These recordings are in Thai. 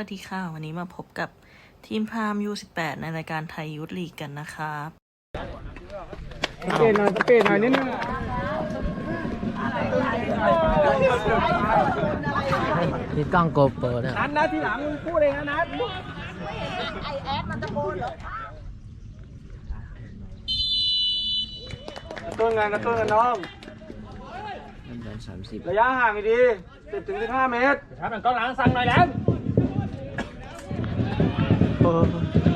วัสดีค่ะ วันนี้มาพบกับทีมพาม U18 ในรายการไทยยูทลีกกันนะครับสเปรย์หน่อยสเปรย์หน่อยนิดนึงมีกล้องโกโปรนะนัดนะทีหลังมึงพูดเองนะนัดกระตุ้นงานกระตุ้นกันน้องเดือนสามสิบระยะห่างให้ดีสิบถึงสิบห้าเมตรครับมันก็ล้างสั่งหน่อยแล้ว เ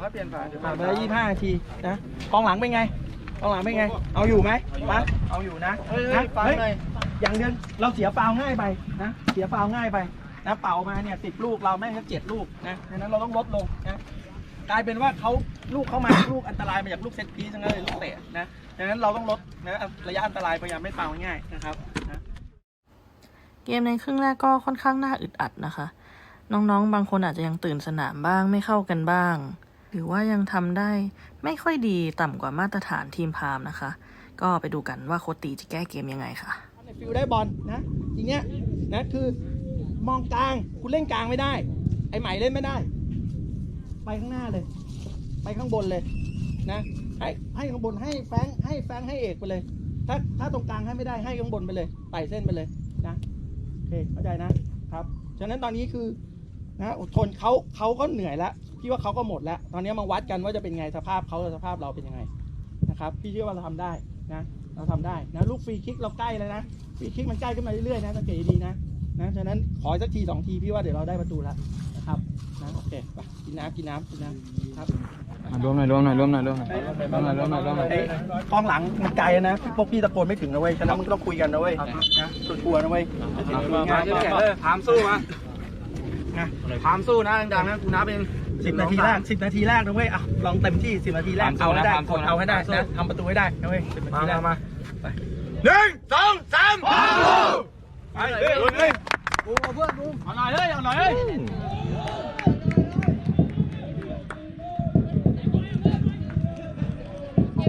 เขาเปลี่ยนผ่านผ่านไปแล้วยี่ห้านาทีนะกองหลังเป็นไงกองหลังเป็นไง เอาอยู่ไหมมาเอาอยู่นะนะเฮ้ยอย่างเดียวเราเสียฟาวล์ง่ายไปนะเสียฟาวล์ง่ายไปนะเป่ามาเนี่ยติดลูกเราแม่งแค่เจ็ดลูกนะดังนั้นเราต้องลดลงนะกลายเป็นว่าเขาลูกเข้ามาลูกอันตรายมาจากลูกเซตพีซทั้งนั้นเลยลูกเตะนะดังนั้นเราต้องลดนะระยะอันตรายพยายามไม่ฟาวล์ง่ายๆนะครับนะเกมในครึ่งแรกก็ค่อนข้างน่าอึดอัดนะคะ น้องๆ บางคนอาจจะยังตื่นสนามบ้างไม่เข้ากันบ้าง หรือว่ายังทำได้ไม่ค่อยดีต่ำกว่ามาตรฐานทีมพามนะคะ ก็ไปดูกันว่าโคตีจะแก้เกมยังไงค่ะฟิลได้บอลนะทีเนี้ยนะคือมองกลางคุณเล่นกลางไม่ได้ ไอ้ใหม่เล่นไม่ได้ ไปข้างหน้าเลย ไปข้างบนเลยนะให้ให้ข้างบนให้แฟงให้แฟงให้เอกไปเลย ถ้าถ้าตรงกลางให้ไม่ได้ให้ข้างบนไปเลยไต่เส้นไปเลยนะโอเคเข้าใจนะครับ ฉะนั้นตอนนี้คือ นะอดทนเขาเขาก็เหนื่อยแล้วพี่ว่าเขาก็หมดแล้วตอนนี้มาวัดกันว่าจะเป็นไงสภาพเขากับสภาพเราเป็นยังไงนะครับ พี่เชื่อว่าเราทำได้นะเราทำได้นะลูกฟรีคิกเราใกล้แล้วนะฟรีคิกมันใกล้ขึ้นมาเรื่อยๆนะสังเกตดีๆนะนะฉะนั้นขออีกสักทีสองทีพี่ว่าเดี๋ยวเราได้ประตูแล้วนะครับนะโอเคไปกินน้ำกินน้ำกินน้ำครับรวมหน่อยรวมหน่อยรวมหน่อยรวมหน่อยรวมหน่อยรวมหน่อยรวมหน่อยไอ้กองหลังมันไกลนะพวกพี่ตะโกนไม่ถึงนะเว้ยฉะนั้นมึงก็ต้องคุยกันนะเว้ยนะชวนๆนะเว้ยมามาแข่งเลยถามสู้มา นะถามสู้นะดังๆนะกูนับเองสิบนาทีแรกสิบนาทีแรกนะเว้ยอะลองเต็มที่สิบนาทีแรกถามสู้นะได้ถามสู้กดนะเอาให้ได้ถามสู้นะทำประตูให้ได้นะเว้ยสิบนาทีแรกมาไปหนึ่งสองสามไปเลยเลยกูเพื่อนกูเอาหน่อยเลยเอาหน่อยเลย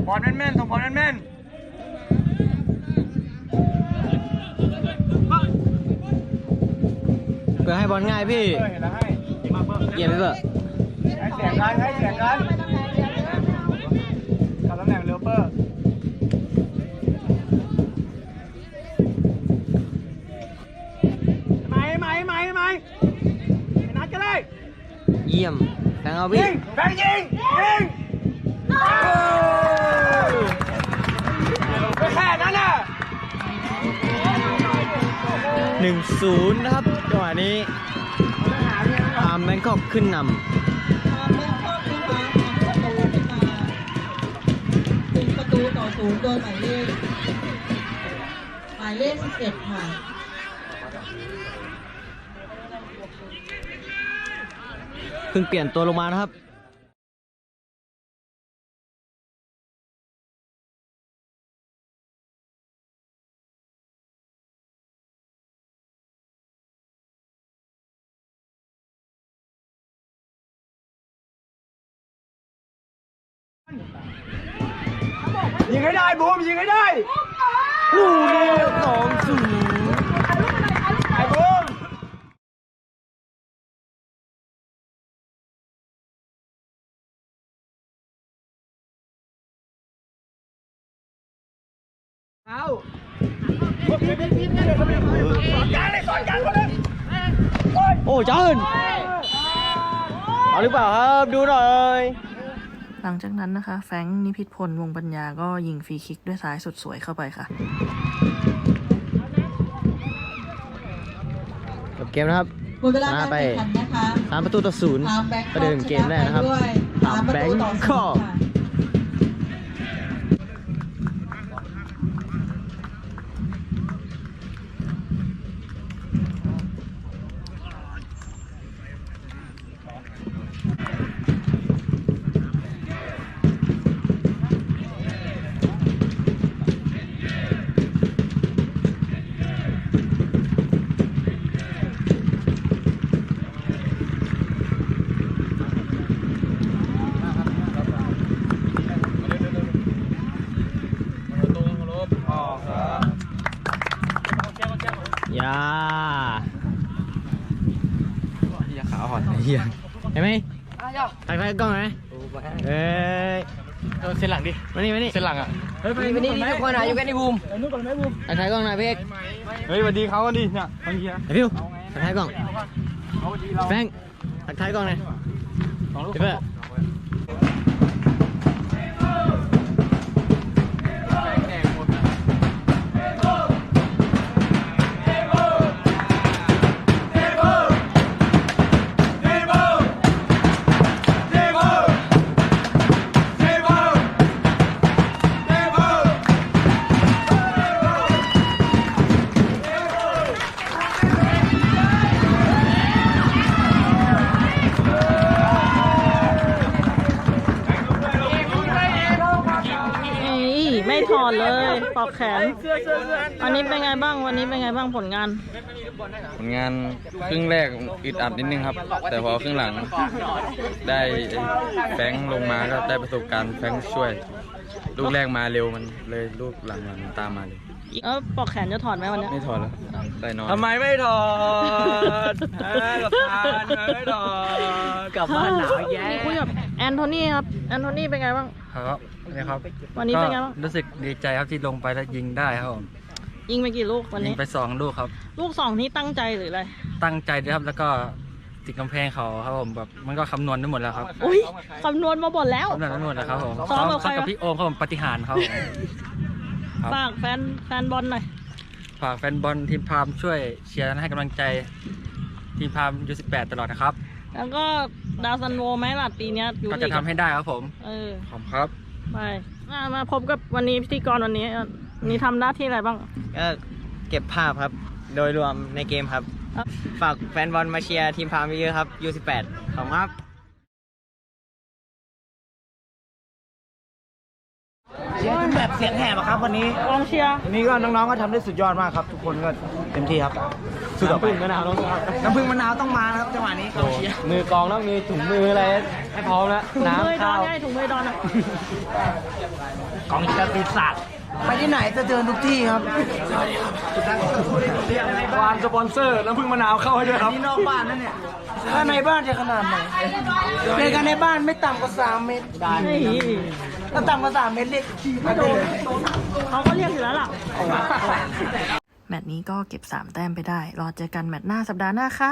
บอลแม่นๆส่งบอลแม่นเพื่อให้บอลง่ายพี่เออเห็นแล้วให้มาเบิ้มเยี่ยมไปเถอะให้เสียงกันให้เสียงกันกับตำแหน่งเลเปอร์ไหมไหมไหมไหมไอ้นัดก็ได้เยี่ยมแทงเอาพี่ยิงแบงยิงยิงไม่แค่นั้นน่ะหนึ่งศูนย์นะครับจั งหวะนี้ตามแบงคอกขึ้นนถึงประตูต่อศูนย์โดยหมายเลขหมายเลข 11 ค่ะำเพิ่งเปลี่ยนตัวลงมานะครับ ยิงให้ได้บูมยิงให้ได้ลูกเดียวสองศูนย์ไอ้บูมเอาสอนการเลยสอนการคนนึงโอ้เจินเอาหรือเปล่าครับดูหน่อย หลังจากนั้นนะคะ แฟรงค์นิพิษพลวงปัญญาก็ยิงฟรีคิกด้วยซ้ายสุดสวยเข้าไปค่ะจบเกมนะครับหมดเวลาชการนะไปแข่งขันนะคะ สามประตูต่อศูนย์ทางแบงคประเดิมเกมแรกนะครับด้วยตามสามประตูต่อแบงคศูอกนย์ค่ะ ยาเฮียขาห่อนเฮียเห็นไหมถ่ายไฟกล้องไหมเอ้ยเส้นหลังดิมานี่มานี่เส้นหลังอะเฮ้ยไปนี่ทุกคนอะอยู่กันในบูมนู้นก่อนไหมบูมถ่ายกล้องหน่อยพี่เอกเฮ้ยสวัสดีเขากันดีเนี่ยบางทีไอ้พิวถ่ายกล้องแฟงถ่ายกล้องหน่อยเพื่อ ปลอกแขน อันนี้เป็นไงบ้างวันนี้เป็นไงบ้างผลงาน ผลงานครึ่งแรกอึดอัดนิดนึงครับ แต่พอครึ่งหลัง ได้แฟรงค์ลงมาก็ได้ประสบการณ์แฟรงค์ช่วย ลูกแรกมาเร็วมันเลยลูกหลังๆตามมาเลยเออปลอกแขนจะถอดไหมวันเนี้ยไม่ถอดแล้วได้นอนทำไมไม่ถอดเอ้ยกับทานไม่ถอด กลับบ้านหนาวแย่นี่คุยกับ แอนโทนีครับ แอนโทนีเป็นไงบ้าง ครับนี่ครับวันนี้เป็นไงบ้าง ก็รู้สึกดีใจครับที่ลงไปแล้วยิงได้ครับผมยิงไปกี่ลูกวันยินี้ งไปสองลูกครับ ลูกสองนี้ตั้งใจหรืออะไร ตั้งใจด้วยครับแล้วก็ติดกำแพงเขาครับผมแบบมันก็คำนวณได้หมดแล้วครับอุ้ยคำนวณมาหมดแล้ว คำนวณได้หมดแล้วครับผมซ้อมกับใครกับวะพี่โอมครับผมปฏิหารย์ครับผมครับฝากแฟนแฟนบอลหน่อย ฝากแฟนบอลทีมพามช่วยเชียร์และให้กำลังใจทีมพามยู18ตลอดนะครับ แล้วก็ ดาวซันโวไหมล่ะปีเนี้ยยูก็ลีจะกทำให้ได้ครับผมเออขอบคุณครับ ไปมามาพบกับวันนี้พิธีกรวันนี้วันนี้ทำหน้าที่อะไรบ้าง ก็เก็บภาพครับ โดยรวมในเกมครับ ครับ ฝากแฟนบอลมาเชียร์ทีมพามเยอะๆครับ U18 ขอบคุณครับ แบบเสียงแหบอะครับวันนี้กองเชียร์วันนี้ก็น้องๆก็ทำได้สุดยอดมากครับ ทุกคนก็เต็มที่ครับสู้ต่อไปน้ำผึ้งมะนาวต้องน้ำผึ้งมะนาวต้องมานะครับจังหวะนี้กองเชียร์มือกองต้องมีถุงมืออะไรให้พร้อมแล้วถุงมือดอน้ำข้านว ได้ถุงมือดอนอะกองเชียร์ปีศาจไปที่ไหนจะเจอทุกที่ครับวานสปอนเซอร์น้ำผึ้งมะนาวเข้าให้ด้วยครับ นี่นอกบ้านนั่นเนี่ยถ้าในบ้านจะขนาดไหนเล่นกันในบ้านไม่ต่ำกว่า3เมตรเฮ้ ยถ้าต่ำกว่าสามเมตรเรียกขี่ไม่โดนเขาก็เรียกอยู่แล้วล่ะแมตช์นี้ก็เก็บ 3 แต้มไปได้ รอเจอกันแมตช์หน้าสัปดาห์หน้าค่ะ